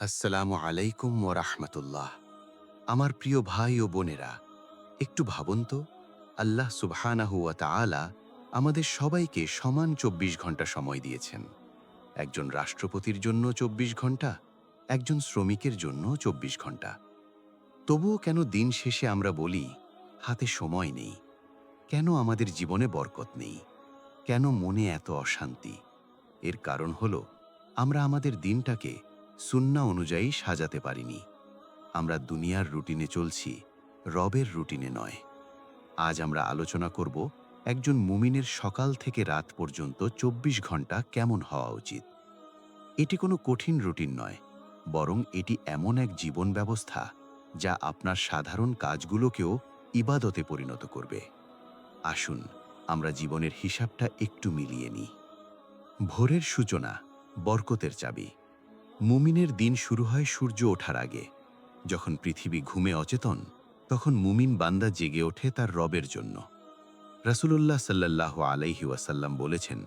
আসসালামু আলাইকুম ও রাহমাতুল্লাহ। আমার প্রিয় ভাই ও বোনেরা, একটু ভাবুন তো, আল্লাহ সুবহানাহু ওয়া তাআলা আমাদের সবাইকে সমান চব্বিশ ঘণ্টা সময় দিয়েছেন। একজন রাষ্ট্রপতির জন্য চব্বিশ ঘণ্টা, একজন শ্রমিকের জন্য চব্বিশ ঘণ্টা। তবুও কেন দিন শেষে আমরা বলি, হাতে সময় নেই? কেন আমাদের জীবনে বরকত নেই? কেন মনে এত অশান্তি? এর কারণ হল, আমরা আমাদের দিনটাকে সুন্না অনুযায়ী সাজাতে পারিনি। আমরা দুনিয়ার রুটিনে চলছি, রবের রুটিনে নয়। আজ আমরা আলোচনা করব একজন মুমিনের সকাল থেকে রাত পর্যন্ত চব্বিশ ঘণ্টা কেমন হওয়া উচিত। এটি কোনো কঠিন রুটিন নয়, বরং এটি এমন এক জীবন ব্যবস্থা যা আপনার সাধারণ কাজগুলোকেও ইবাদতে পরিণত করবে। আসুন, আমরা জীবনের হিসাবটা একটু মিলিয়ে নিই। ভোরের সূচনা, বরকতের চাবি। মুমিনের দিন শুরু হয় সূর্য ওঠার আগে। যখন পৃথিবী ঘুমে অচেতন, তখন মুমিন বান্দা জেগে ওঠে তার রবের জন্য। রাসূলুল্লাহ সাল্লাহ আলাইহি ওয়াসাল্লাম বলেছেন,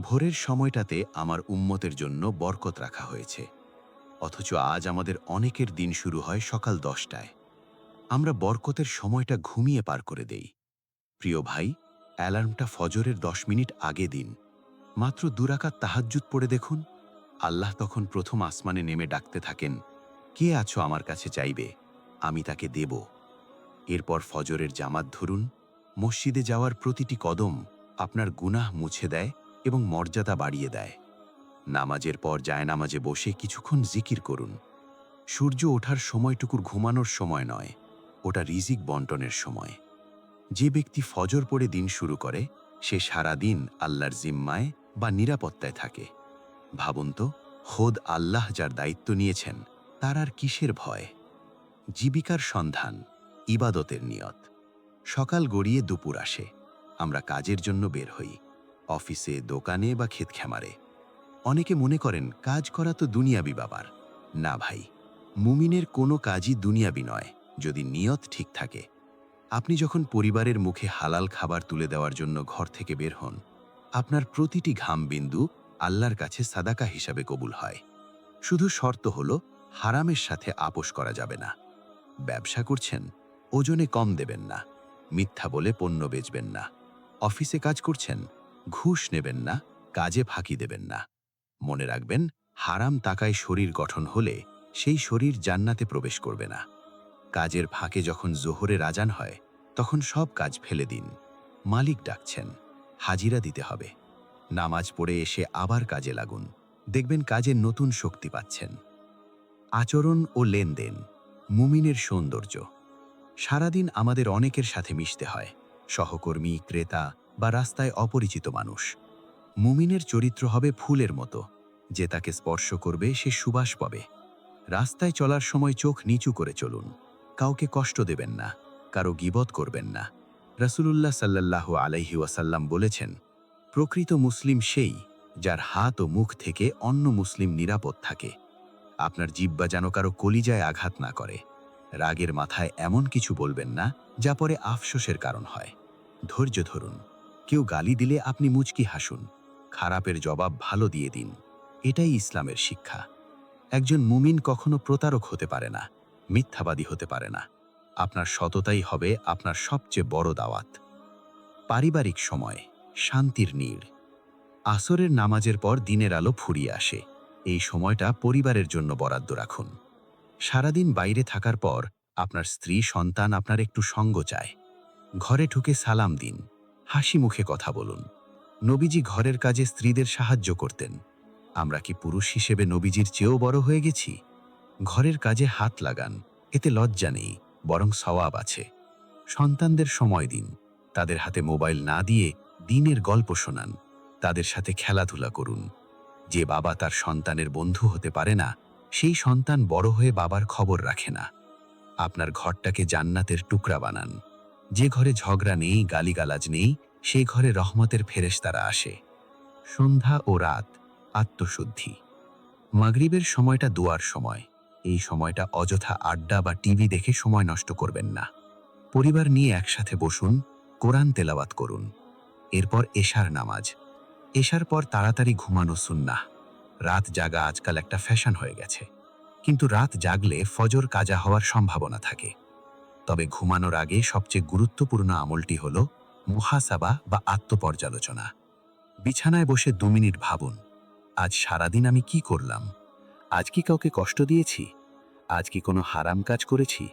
ভোরের সময়টাতে আমার উম্মতের জন্য বরকত রাখা হয়েছে। অথচ আজ আমাদের অনেকের দিন শুরু হয় সকাল দশটায়। আমরা বরকতের সময়টা ঘুমিয়ে পার করে দেই। প্রিয় ভাই, অ্যালার্মটা ফজরের দশ মিনিট আগে দিন। মাত্র দুরাকাত তাহাজ্জুদ পড়ে দেখুন। আল্লাহ তখন প্রথম আসমানে নেমে ডাকতে থাকেন, কে আছো আমার কাছে চাইবে? আমি তাকে দেব। এরপর ফজরের জামাত ধরুন, মসজিদে যাওয়ার প্রতিটি কদম আপনার গুনাহ মুছে দেয় এবং মর্যাদা বাড়িয়ে দেয়। নামাজের পর যায় নামাজে বসে কিছুক্ষণ জিকির করুন। সূর্য ওঠার সময়টুকুর ঘুমানোর সময় নয়, ওটা রিজিক বন্টনের সময়। যে ব্যক্তি ফজর পড়ে দিন শুরু করে, সে সারা দিন আল্লাহর জিম্মায় বা নিরাপত্তায় থাকে। ভাবুন তো, খোদ আল্লাহ যার দায়িত্ব নিয়েছেন, তার আর কিসের ভয়? জীবিকার সন্ধান, ইবাদতের নিয়ত। সকাল গড়িয়ে দুপুর আসে, আমরা কাজের জন্য বের হই, অফিসে, দোকানে বা ক্ষেত খামারে অনেকে মনে করেন, কাজ করা তো দুনিয়াবি বাবার। না ভাই, মুমিনের কোনো কাজই দুনিয়াবি নয়, যদি নিয়ত ঠিক থাকে। আপনি যখন পরিবারের মুখে হালাল খাবার তুলে দেওয়ার জন্য ঘর থেকে বের হন, আপনার প্রতিটি ঘাম বিন্দু আল্লাহর কাছে সাদাকা হিসাবে কবুল হয়। শুধু শর্ত হল, হারামের সাথে আপোষ করা যাবে না। ব্যবসা করছেন, ওজনে কম দেবেন না। মিথ্যা বলে পণ্য বেচবেন না। অফিসে কাজ করছেন, ঘুষ নেবেন না, কাজে ফাঁকি দেবেন না। মনে রাখবেন, হারাম তাকায় শরীর গঠন হলে সেই শরীর জান্নাতে প্রবেশ করবে না। কাজের ফাঁকে যখন জোহরে রাজান হয়, তখন সব কাজ ফেলে দিন। মালিক ডাকছেন, হাজিরা দিতে হবে। নামাজ পড়ে এসে আবার কাজে লাগুন। দেখবেন কাজের নতুন শক্তি পাচ্ছেন। আচরণ ও লেনদেন, মুমিনের সৌন্দর্য। সারাদিন আমাদের অনেকের সাথে মিশতে হয়। সহকর্মী, ক্রেতা বা রাস্তায় অপরিচিত মানুষ। মুমিনের চরিত্র হবে ফুলের মতো। যে তাকে স্পর্শ করবে, সে সুবাস পাবে। রাস্তায় চলার সময় চোখ নিচু করে চলুন। কাউকে কষ্ট দেবেন না। কারও গিবত করবেন না। রাসূলুল্লাহ সাল্লাল্লাহু আলাইহি ওয়াসাল্লাম বলেছেন প্রকৃত মুসলিম সেই যার হাত ও মুখ থেকে অন্য মুসলিম নিরাপদ থাকে। আপনার জিব্বা যেন কারও কলিজায় আঘাত না করে। রাগের মাথায় এমন কিছু বলবেন না, যা পরে আফসোসের কারণ হয়। ধৈর্য ধরুন। কেউ গালি দিলে আপনি মুচকি হাসুন। খারাপের জবাব ভালো দিয়ে দিন। এটাই ইসলামের শিক্ষা। একজন মুমিন কখনো প্রতারক হতে পারে না, মিথ্যাবাদী হতে পারে না। আপনার সততাই হবে আপনার সবচেয়ে বড় দাওয়াত। পারিবারিক সময়। শান্তির নীড়। আসরের নামাজের পর দিনের আলো ফুরিয়ে আসে। এই সময়টা পরিবারের জন্য বরাদ্দ রাখুন। সারাদিন বাইরে থাকার পর আপনার স্ত্রী, সন্তান আপনার একটু সঙ্গ চায়। ঘরে ঢুকে সালাম দিন। হাসি মুখে কথা বলুন। নবীজি ঘরের কাজে স্ত্রীদের সাহায্য করতেন। আমরা কি পুরুষ হিসেবে নবীজির চেয়েও বড় হয়ে গেছি? ঘরের কাজে হাত লাগান। এতে লজ্জা নেই, বরং সওয়াব আছে। সন্তানদের সময় দিন। তাদের হাতে মোবাইল না দিয়ে দিনের গল্প শোনান, তাদের সাথে খেলাধুলা করুন। যে বাবা তার সন্তানের বন্ধু হতে পারে না, সেই সন্তান বড় হয়ে বাবার খবর রাখে না। আপনার ঘরটাকে জান্নাতের টুকরা বানান। যে ঘরে ঝগড়া নেই, গালিগালাজ নেই সেই ঘরে রহমতের ফেরেশতারা আসে। সন্ধ্যা ও রাত, আত্মশুদ্ধি। মাগরিবের সময়টা দুয়ার সময়। এই সময়টা অযথা আড্ডা বা টিভি দেখে সময় নষ্ট করবেন না। পরিবার নিয়ে একসাথে বসুন, কোরআন তেলাওয়াত করুন। এরপর এশার নামাজ। এশার পর তাড়াতাড়ি ঘুমানো সুন্নাহ। রাত জাগা আজকাল একটা ফ্যাশন হয়ে গেছে। কিন্তু রাত জাগলে ফজর কাজা হওয়ার সম্ভাবনা থাকে। তবে ঘুমানোর আগে সবচেয়ে গুরুত্বপূর্ণ আমলটি হল মুহাসাবা বা আত্মপর্যালোচনা। বিছানায় বসে দু মিনিট ভাবুন, আজ সারাদিন আমি কি করলাম? আজ কি কাউকে কষ্ট দিয়েছি? আজ কি কোনো হারাম কাজ করেছি?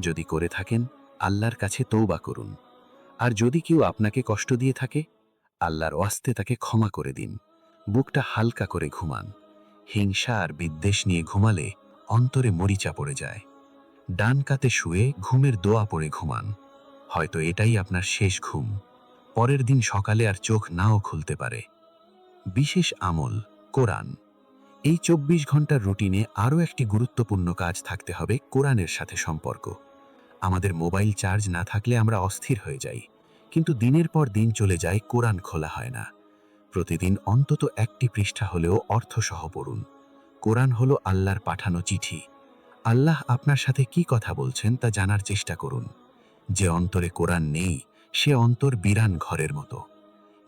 যদি করে থাকেন, আল্লাহর কাছে তৌবা করুন। আর যদি কেউ আপনাকে কষ্ট দিয়ে থাকে, আল্লাহর ওয়াস্তে তাকে ক্ষমা করে দিন। বুকটা হালকা করে ঘুমান। হিংসা আর বিদ্বেষ নিয়ে ঘুমালে অন্তরে মরিচা পড়ে যায়। ডান কাতে শুয়ে ঘুমের দোয়া পড়ে ঘুমান। হয়তো এটাই আপনার শেষ ঘুম। পরের দিন সকালে আর চোখ নাও খুলতে পারে। বিশেষ আমল, কোরআন। এই চব্বিশ ঘণ্টার রুটিনে আরও একটি গুরুত্বপূর্ণ কাজ থাকতে হবে কোরআনের সাথে সম্পর্ক। আমাদের মোবাইল চার্জ না থাকলে আমরা অস্থির হয়ে যাই। কিন্তু দিনের পর দিন চলে যায়, কোরআন খোলা হয় না। প্রতিদিন অন্তত একটি পৃষ্ঠা হলেও অর্থসহ পড়ুন। কোরআন হলো আল্লাহর পাঠানো চিঠি। আল্লাহ আপনার সাথে কি কথা বলছেন তা জানার চেষ্টা করুন। যে অন্তরে কোরআন নেই, সে অন্তর বিরান ঘরের মতো।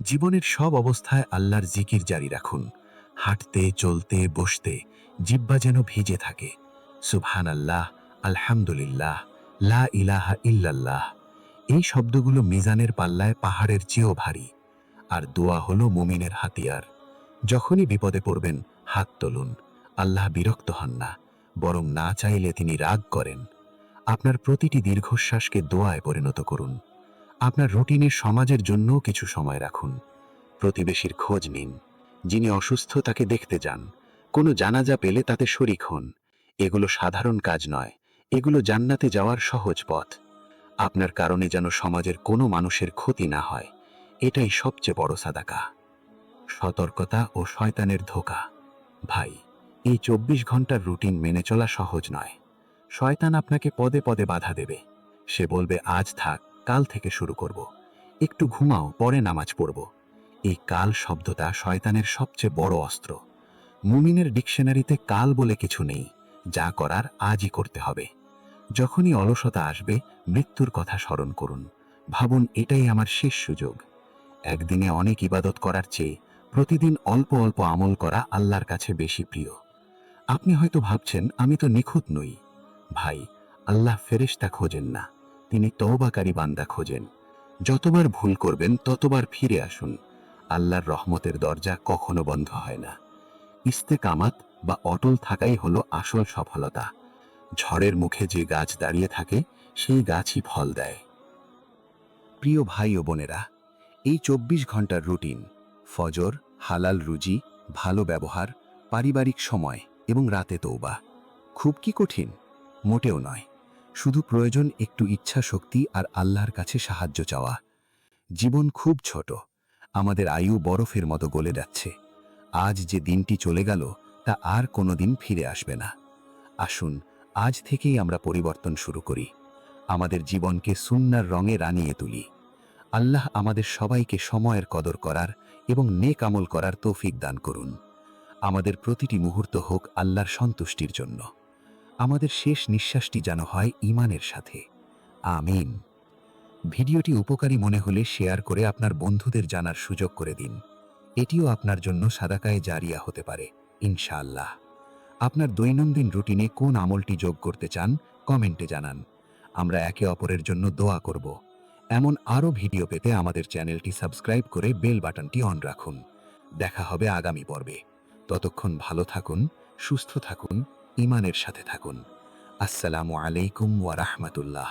জীবনের সব অবস্থায় আল্লাহর জিকির জারি রাখুন। হাঁটতে, চলতে, বসতে জিব্বা যেন ভিজে থাকে। সুবহান আল্লাহ আলহামদুলিল্লাহ। লা ইলাহা ইল্লাল্লাহ। এই শব্দগুলো মিজানের পাল্লায় পাহাড়ের চেয়েও ভারী। আর দোয়া হলো মুমিনের হাতিয়ার। যখনই বিপদে পড়বেন, হাত তুলুন। আল্লাহ বিরক্ত হন না, বরং না চাইলে তিনি রাগ করেন। আপনার প্রতিটি দীর্ঘশ্বাসকে দোয়ায় পরিণত করুন। আপনার রুটিনে সমাজের জন্যও কিছু সময় রাখুন। প্রতিবেশীর খোঁজ নিন। যিনি অসুস্থ তাকে দেখতে যান। কোনো জানাজা পেলে তাতে শরিক হন। এগুলো সাধারণ কাজ নয়। এগুলো জান্নাতে যাওয়ার সহজ পথ। আপনার কারণে যেন সমাজের কোনো মানুষের ক্ষতি না হয়। এটাই সবচেয়ে বড় সাদাকা। সতর্কতা ও শয়তানের ধোকা। ভাই, এই চব্বিশ ঘণ্টার রুটিন মেনে চলা সহজ নয়। শয়তান আপনাকে পদে পদে বাধা দেবে। সে বলবে, আজ থাক, কাল থেকে শুরু করব। একটু ঘুমাও, পরে নামাজ পড়ব। এই কাল শব্দটা শয়তানের সবচেয়ে বড় অস্ত্র। মুমিনের ডিকশনারিতে কাল বলে কিছু নেই। যা করার আজই করতে হবে। যখনই অলসতা আসবে, মৃত্যুর কথা স্মরণ করুন। ভাবুন, এটাই আমার শেষ সুযোগ। একদিনে অনেক ইবাদত করার চেয়ে প্রতিদিন অল্প অল্প আমল করা আল্লাহর কাছে বেশি প্রিয়। আপনি হয়তো ভাবছেন, আমি তো নিখুঁত নই। ভাই, আল্লাহ ফেরেশতা খোঁজেন না। তিনি তওবাকারী বান্দা খোঁজেন। যতবার ভুল করবেন, ততবার ফিরে আসুন। আল্লাহর রহমতের দরজা কখনো বন্ধ হয় না। ইস্তেকামাত বা অটল থাকাই হলো আসল সফলতা। ঝড়ের মুখে যে গাছ দাঁড়িয়ে থাকে, সেই গাছই ফল দেয়। প্রিয় ভাই ও বোনেরা, এই চব্বিশ ঘণ্টার রুটিন, ফজর, হালাল রুজি, ভালো ব্যবহার, পারিবারিক সময় এবং রাতে তৌবা খুব কি কঠিন? মোটেও নয়। শুধু প্রয়োজন একটু ইচ্ছা শক্তি আর আল্লাহর কাছে সাহায্য চাওয়া। জীবন খুব ছোট, আমাদের আয়ু বরফের মতো গলে যাচ্ছে। আজ যে দিনটি চলে গেল, তা আর কোনো দিন ফিরে আসবে না। আসুন আজ থেকেই আমরা পরিবর্তন শুরু করি। আমাদের জীবনকে সুন্নার রঙে রানিয়ে তুলি। আল্লাহ আমাদের সবাইকে সময়ের কদর করার এবং নেক আমল করার তৌফিক দান করুন। আমাদের প্রতিটি মুহূর্ত হোক আল্লাহর সন্তুষ্টির জন্য। আমাদের শেষ নিঃশ্বাসটি যেন হয় ইমানের সাথে। আমিন। ভিডিওটি উপকারী মনে হলে শেয়ার করে আপনার বন্ধুদের জানার সুযোগ করে দিন। এটিও আপনার জন্য সাদাকায় জারিয়া হতে পারে, ইনশাআল্লাহ। আপনার দৈনন্দিন রুটিনে কোন আমলটি যোগ করতে চান, কমেন্টে জানান। আমরা একে অপরের জন্য দোয়া করব। এমন আরও ভিডিও পেতে আমাদের চ্যানেলটি সাবস্ক্রাইব করে বেল বাটনটি অন রাখুন। দেখা হবে আগামী পর্বে। ততক্ষণ ভালো থাকুন, সুস্থ থাকুন ইমানের সাথে থাকুন। আসসালামু আলাইকুম ওয়া রাহমাতুল্লাহ।